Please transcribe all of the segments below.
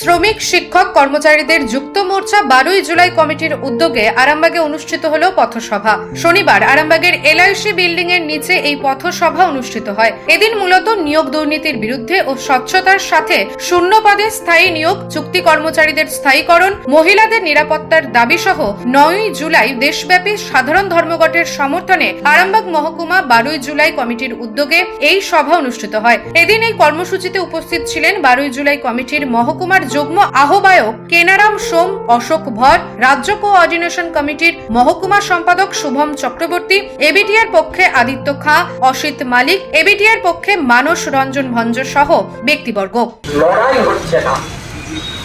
শ্রমিক, শিক্ষক, কর্মচারীদের যুক্ত মোর্চা বারোই জুলাই কমিটির উদ্যোগে আরামবাগে অনুষ্ঠিত হল পথসভা। শনিবার আরামবাগের এলআইসি বিল্ডিং এর নিচে এই পথসভা অনুষ্ঠিত হয়। এদিন মূলত নিয়োগ দুর্নীতির বিরুদ্ধে ও স্বচ্ছতার সাথে শূন্য পদে স্থায়ী নিয়োগ, চুক্তি কর্মচারীদের স্থায়ীকরণ, মহিলাদের নিরাপত্তার দাবি সহ নয়ই জুলাই দেশব্যাপী সাধারণ ধর্মঘটের সমর্থনে আরামবাগ মহকুমা বারোই জুলাই কমিটির উদ্যোগে এই সভা অনুষ্ঠিত হয়। এদিন এই কর্মসূচিতে উপস্থিত ছিলেন বারোই জুলাই কমিটির মহকুমার যুগ্ম আহ্বায়ক কেনারাম সোম, অশোক ভর, রাজ্য কোঅর্ডিনেশন কমিটির মহকুমা সম্পাদক শুভম চক্রবর্তী এবিটিআর পক্ষে আদিত্য খাঁ, অসিত মালিক এবিটিআর পক্ষে মানস রঞ্জন ভঞ্জ সহ ব্যক্তিবর্গ। লড়াই হচ্ছে না।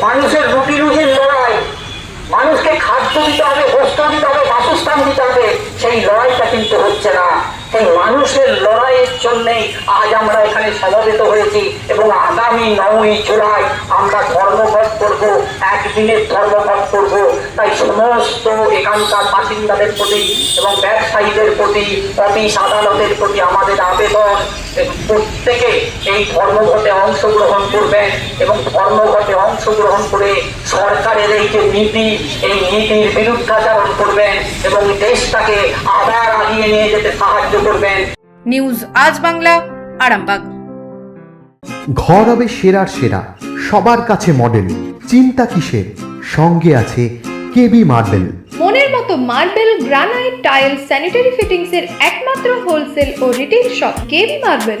মানুষের রুটি রুজির লড়াই। মানুষকে খাদ্য দিতে হবে বস্ত্র দিতে হবে, বাসস্থান দিতে হবে। সেই লড়াইটা কিন্তু হচ্ছে না। মানুষের লড়াইয়ের জন্যেই আজ আমরা এখানে সমবেত হয়েছি এবং আগামী নয়ই জুলাই আমরা ধর্মঘট করব, একদিনের ধর্মঘট করব। তাই সমস্ত এখানকার বাসিন্দাদের প্রতি এবং ব্যবসায়ীদের প্রতি, অফিস আদালতের প্রতি আমাদের আবেদন প্রত্যেকে এই ধর্মঘটে অংশগ্রহণ করবেন এবং ধর্মঘটে অংশগ্রহণ করে সরকারের এই যে নীতি এই নীতির বিরুদ্ধাচারণ করবেন এবং দেশটাকে আবার আগিয়ে নিয়ে যেতে সাহায্য করবেন। নিউজ আজ বাংলা আরামবাগ। ঘর হবে সেরার সেরা সবার কাছে মডেল চিন্তা কিসের? সঙ্গে আছে কেবি মার্বেল মনের মতো marble granite tile sanitary fittings এর একমাত্র হোলসেল ও retail shop K B marble